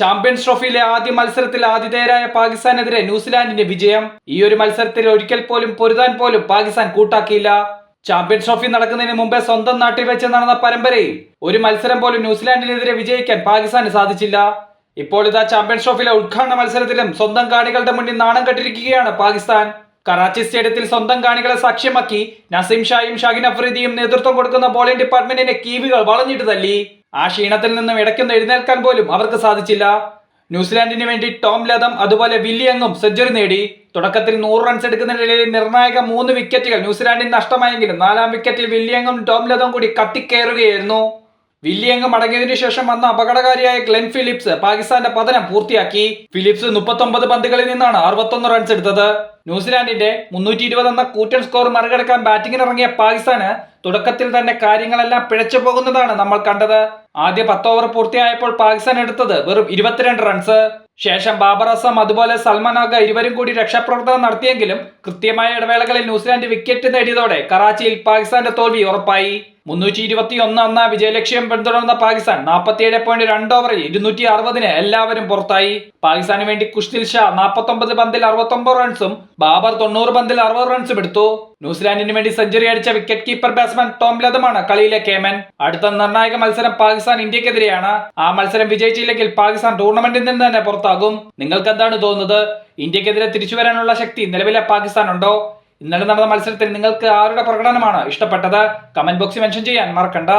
Champions ട്രോഫിയിലെ ആദ്യ മത്സരത്തിൽ ആതിഥേയരായ പാകിസ്ഥാനെതിരെ ന്യൂസിലാൻഡിന്റെ വിജയം. ഈ ഒരു മത്സരത്തിൽ ഒരിക്കൽ പോലും പൊരുതാൻ പോലും പാകിസ്ഥാൻ കൂട്ടാക്കിയില്ല. ചാമ്പ്യൻസ് ട്രോഫി നടക്കുന്നതിന് മുമ്പേ സ്വന്തം നാട്ടിൽ വെച്ച് നടന്ന പരമ്പരയിൽ ഒരു മത്സരം പോലും ന്യൂസിലാൻഡിനെതിരെ വിജയിക്കാൻ പാകിസ്ഥാന് സാധിച്ചില്ല. ഇപ്പോൾ ഇതാ ചാമ്പ്യൻസ് ട്രോഫിയിലെ ഉദ്ഘാടന മത്സരത്തിലും സ്വന്തം കാണികളുടെ മുന്നിൽ നാണം കെട്ടിരിക്കുകയാണ് പാകിസ്ഥാൻ. കറാച്ചി സ്റ്റേഡിയത്തിൽ സ്വന്തം കാണികളെ സാക്ഷ്യമാക്കി നസീം ഷായും ഷാഹിൻ അഫ്രീദിയും നേതൃത്വം കൊടുക്കുന്ന ബോളിംഗ് ഡിപ്പാർട്ട്മെന്റിന്റെ കീവികൾ വളഞ്ഞിട്ട് തല്ലി. ആ ക്ഷീണത്തിൽ നിന്നും ഇടയ്ക്കൊന്ന് എഴുന്നേൽക്കാൻ പോലും അവർക്ക് സാധിച്ചില്ല. ന്യൂസിലാൻഡിന് വേണ്ടി ടോം ലതം അതുപോലെ വില്ലിയങ്ങും സെഞ്ചുറി നേടി. തുടക്കത്തിൽ നൂറ് റൺസ് എടുക്കുന്ന നിലയിൽ നിർണായക മൂന്ന് വിക്കറ്റുകൾ ന്യൂസിലാൻഡിന് നഷ്ടമായെങ്കിലും നാലാം വിക്കറ്റിൽ വില്ലിയങ്ങും ടോം ലതം കൂടി കത്തിക്കയറുകയായിരുന്നു വില്യങ് മടങ്ങിയതിനു ശേഷം വന്ന അപകടകാരിയായ ഗ്ലെൻ ഫിലിപ്സ് പാകിസ്ഥാന്റെ പതനം പൂർത്തിയാക്കി. ഫിലിപ്സ് മുപ്പത്തൊമ്പത് പന്തുകളിൽ നിന്നാണ് അറുപത്തൊന്ന് റൺസ് എടുത്തത്. ന്യൂസിലാൻഡിന്റെ മുന്നൂറ്റി ഇരുപത് എന്ന കൂറ്റൻ സ്കോർ മറികടക്കാൻ ബാറ്റിംഗിനിറങ്ങിയ പാകിസ്ഥാന് തുടക്കത്തിൽ തന്നെ കാര്യങ്ങളെല്ലാം പിഴച്ചു പോകുന്നതാണ് നമ്മൾ കണ്ടത്. ആദ്യ പത്ത് ഓവർ പൂർത്തിയായപ്പോൾ പാകിസ്ഥാൻ എടുത്തത് വെറും ഇരുപത്തിരണ്ട് റൺസ്. ശേഷം ബാബർ അസം അതുപോലെ സൽമാൻ ആഗ ഇരുവരും കൂടി രക്ഷാപ്രവർത്തനം നടത്തിയെങ്കിലും കൃത്യമായ ഇടവേളകളിൽ ന്യൂസിലാൻഡ് വിക്കറ്റ് നേടിയതോടെ കറാച്ചിയിൽ പാകിസ്ഥാന്റെ തോൽവി ഉറപ്പായി. മുന്നൂറ്റി ഇരുപത്തി ഒന്ന് എന്ന വിജയലക്ഷ്യം പിന്തുടർന്ന പാകിസ്ഥാൻ നാൽപ്പത്തിയേഴ് പോയിന്റ് രണ്ട് ഓവറിൽ ഇരുന്നൂറ്റി അറുപതിന് എല്ലാവരും പുറത്തായി. പാകിസ്ഥാന് വേണ്ടി കുഷ്തിൽ ഷാ നാൽപ്പത്തൊമ്പത് പന്തിൽ അറുപത്തൊമ്പത് റൺസും ബാബർ തൊണ്ണൂറ് പന്തിൽ അറുപത് റൺസും എടുത്തു. ന്യൂസിലാൻഡിന് വേണ്ടി സെഞ്ചുറി അടിച്ച വിക്കറ്റ് കീപ്പർ ബാറ്റ്സ്മാൻ ടോം ലതമാണ് കളിയിലെ കേമൻ. അടുത്ത നിർണായക മത്സരം പാകിസ്ഥാൻ ഇന്ത്യക്കെതിരെയാണ്. ആ മത്സരം വിജയിച്ചില്ലെങ്കിൽ പാകിസ്ഥാൻ ടൂർണമെന്റിൽ നിന്ന് തന്നെ പുറത്താകും. നിങ്ങൾക്ക് എന്താണ് തോന്നുന്നത്? ഇന്ത്യക്കെതിരെ തിരിച്ചു വരാനുള്ള ശക്തി നിലവിലെ പാകിസ്ഥാൻ ഉണ്ടോ ഇന്നലെ നടന്ന മത്സരത്തിൽ നിങ്ങൾക്ക് ആരുടെ പ്രകടനമാണ് ഇഷ്ടപ്പെട്ടത്? കമന്റ് ബോക്സിൽ മെൻഷൻ ചെയ്യാൻ മറക്കണ്ട.